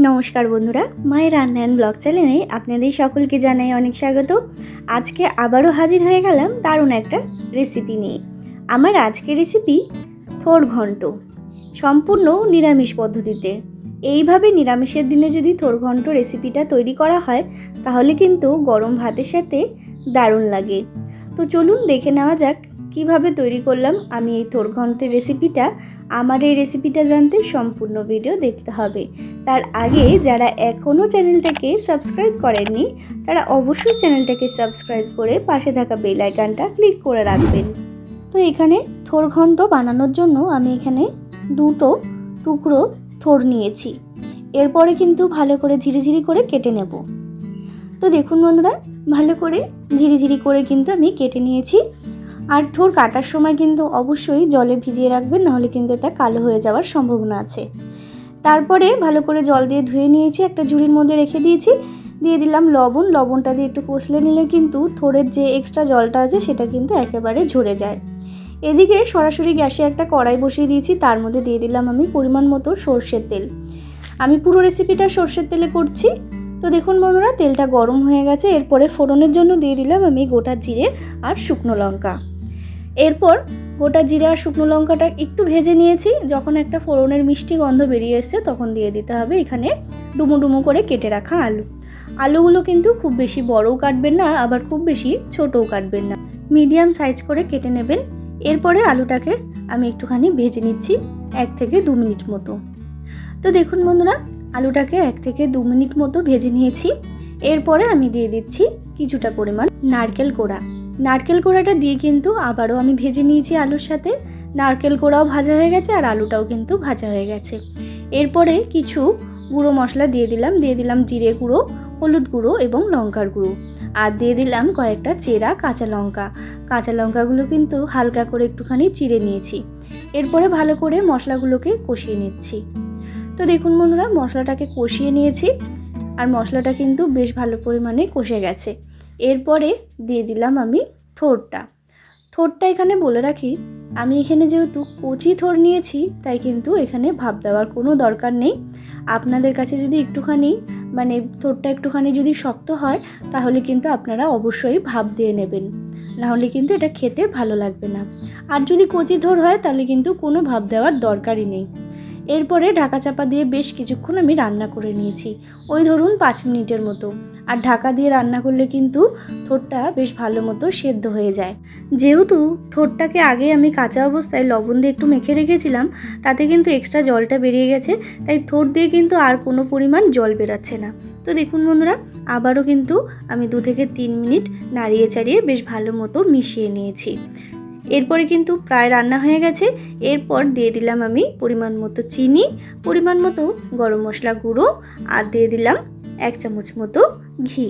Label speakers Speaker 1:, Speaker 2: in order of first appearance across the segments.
Speaker 1: নমস্কার বন্ধুরা মায়ের রান্নায়ন ব্লগ চ্যানেলে আপনাদের সকলকে জানাই অনেক স্বাগত। আজকে আবারও হাজির হয়ে গেলাম দারুণ একটা রেসিপি নিয়ে। আমার আজকের রেসিপি থোর ঘন্ট। সম্পূর্ণ নিরামিষ পদ্ধতিতে। এইভাবে নিরামিষের দিনে যদি থোর ঘন্ট রেসিপিটা তৈরি করা হয়, তাহলে কিন্তু গরম ভাতের সাথে দারুণ লাগে। তো চলুন দেখে নেওয়া যাক কীভাবে তৈরি করলাম আমি এই ঘন্টের রেসিপিটা আমার এই রেসিপিটা জানতে সম্পূর্ণ ভিডিও দেখতে হবে। তার আগে যারা এখনও চ্যানেলটাকে সাবস্ক্রাইব করেননি, তারা অবশ্যই চ্যানেলটাকে সাবস্ক্রাইব করে পাশে থাকা বেল আইকনটা ক্লিক করে রাখবেন। তো এখানে থোর ঘন্ট বানানোর জন্য আমি এখানে দুটো টুকরো থোর নিয়েছি। এরপরে কিন্তু ভালো করে ঝিরিঝিরি করে কেটে নেব। তো দেখুন বন্ধুরা, ভালো করে ঝিরিঝিরি করে কিন্তু আমি কেটে নিয়েছি। আর থোর কাটার সময় কিন্তু অবশ্যই জলে ভিজিয়ে রাখবেন, নাহলে কিন্তু এটা কালো হয়ে যাওয়ার সম্ভাবনা আছে। তারপরে ভালো করে জল দিয়ে ধুয়ে নিয়েছি, একটা ঝুড়ির মধ্যে রেখে দিয়েছি। দিয়ে দিলাম লবণ, লবণটা দিয়ে একটু কষলে নিলে কিন্তু থোড়ের যে এক্সট্রা জলটা আছে সেটা কিন্তু একেবারে ঝরে যায়। এদিকে সরাসরি গ্যাসে একটা কড়াই বসিয়ে দিয়েছি, তার মধ্যে দিয়ে দিলাম আমি পরিমাণ মতো সর্ষের তেল। আমি পুরো রেসিপিটা সর্ষের তেলে করছি। তো দেখুন বন্ধুরা, তেলটা গরম হয়ে গেছে, এরপরে ফোড়নের জন্য দিয়ে দিলাম আমি গোটা জিরে আর শুকনো লঙ্কা। এরপর গোটা জিরে শুকনো লঙ্কাটা একটু ভেজে নিয়েছি। যখন একটা ফোড়নের মিষ্টি গন্ধ বেরিয়ে এসছে, তখন দিয়ে দিতে হবে এখানে ডুমো ডুমো করে কেটে রাখা আলু। আলুগুলো কিন্তু খুব বেশি বড়ও কাটবেন না, আবার খুব বেশি ছোটও কাটবেন না। মিডিয়াম সাইজ করে কেটে নেবেন। এরপরে আলুটাকে আমি একটুখানি ভেজে নিচ্ছি এক থেকে দু মিনিট মতো। তো দেখুন বন্ধুরা, আলুটাকে এক থেকে দু মিনিট মতো ভেজে নিয়েছি। এরপরে আমি দিয়ে দিচ্ছি কিছুটা পরিমাণ নারকেল কোড়া। নারকেল কোড়াটা দিয়ে কিন্তু আবারও আমি ভেজে নিয়েছি আলুর সাথে। নারকেল কোড়াও ভাজা হয়ে গেছে আর আলুটাও কিন্তু ভাজা হয়ে গেছে। এরপরে কিছু গুঁড়ো মশলা দিয়ে দিলাম দিয়ে দিলাম জিরে গুঁড়ো, হলুদ গুঁড়ো এবং লঙ্কার গুঁড়ো। আর দিয়ে দিলাম কয়েকটা চেরা কাঁচা লঙ্কা। কাঁচা লঙ্কাগুলো কিন্তু হালকা করে একটুখানি চিড়ে নিয়েছি। এরপরে ভালো করে মশলাগুলোকে কষিয়ে নিচ্ছি। তো দেখুন বন্ধুরা, মশলাটাকে কষিয়ে নিয়েছি। আর মশলাটা কিন্তু বেশ ভালো পরিমাণে কষে গেছে। এরপরে দিয়ে দিলাম আমি থোরটা। থোরটা এখানে বলে রাখি, আমি এখানে যেহেতু কচি থোর নিয়েছি, তাই কিন্তু এখানে ভাব দেওয়ার কোনো দরকার নেই। আপনাদের কাছে যদি একটুখানি মানে থোরটা একটুখানি যদি শক্ত হয়, তাহলে কিন্তু আপনারা অবশ্যই ভাব দিয়ে নেবেন। নাহলে কিন্তু এটা খেতে ভালো লাগবে না। আর যদি কচি থোর হয়, তাহলে কিন্তু কোনো ভাব দেওয়ার দরকারই নেই। এরপরে ঢাকা চাপা দিয়ে বেশ কিছুক্ষণ আমি রান্না করে নিয়েছি। ওই ধরুন পাঁচ মিনিটের মতো। আর ঢাকা দিয়ে রান্না করলে কিন্তু থোরটা বেশ ভালো মতো সেদ্ধ হয়ে যায়। যেহেতু থোরটাকে আগে আমি কাঁচা অবস্থায় লবণ দিয়ে একটু মেখে রেখেছিলাম, তাতে কিন্তু এক্সট্রা জলটা বেরিয়ে গেছে, তাই থোর দিয়ে কিন্তু আর কোনো পরিমাণ জল বেরাচ্ছে না। তো দেখুন বন্ধুরা, আবারও কিন্তু আমি দু থেকে তিন মিনিট নাড়িয়ে চাড়িয়ে বেশ ভালো মতো মিশিয়ে নিয়েছি। এরপরে কিন্তু প্রায় রান্না হয়ে গেছে। এরপর দিয়ে দিলাম আমি পরিমাণ মতো চিনি, পরিমাণ মতো গরম মশলা গুঁড়ো আর দিয়ে দিলাম এক চামচ মতো ঘি।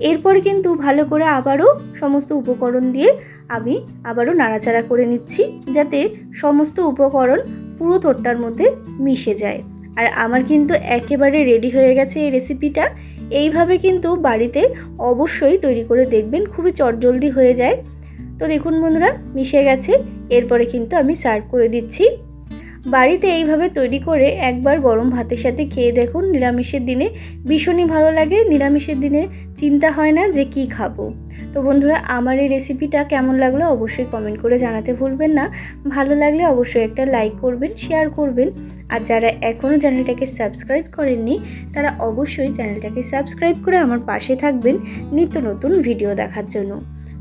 Speaker 1: এরপর কিন্তু ভালো করে আবারও সমস্ত উপকরণ দিয়ে আমি আবারও নাড়াচাড়া করে নিচ্ছি যাতে সমস্ত উপকরণ পুরো তোরটার মধ্যে মিশে যায়। আর আমার কিন্তু একেবারে রেডি হয়ে গেছে এই রেসিপিটা এইভাবে কিন্তু বাড়িতে অবশ্যই তৈরি করে দেখবেন, খুবই চটজলদি হয়ে যায়। তো দেখুন বন্ধুরা, মিশে গেছে। এরপরে কিন্তু আমি সার্ভ করে দিচ্ছি। বাড়িতে এইভাবে তৈরি করে একবার গরম ভাতের সাথে খেয়ে দেখুন, নিরামিষের দিনে ভীষণই ভালো লাগে। নিরামিষের দিনে চিন্তা হয় না যে কি খাব। তো বন্ধুরা, আমার এই রেসিপিটা কেমন লাগল অবশ্যই কমেন্ট করে জানাতে ভুলবেন না। ভালো লাগলে অবশ্যই একটা লাইক করবেন শেয়ার করবেন। আর যারা এখনও চ্যানেলটাকে সাবস্ক্রাইব করেননি, তারা অবশ্যই চ্যানেলটাকে সাবস্ক্রাইব করে আমার পাশে থাকবেন নিত্য নতুন ভিডিও দেখার জন্য।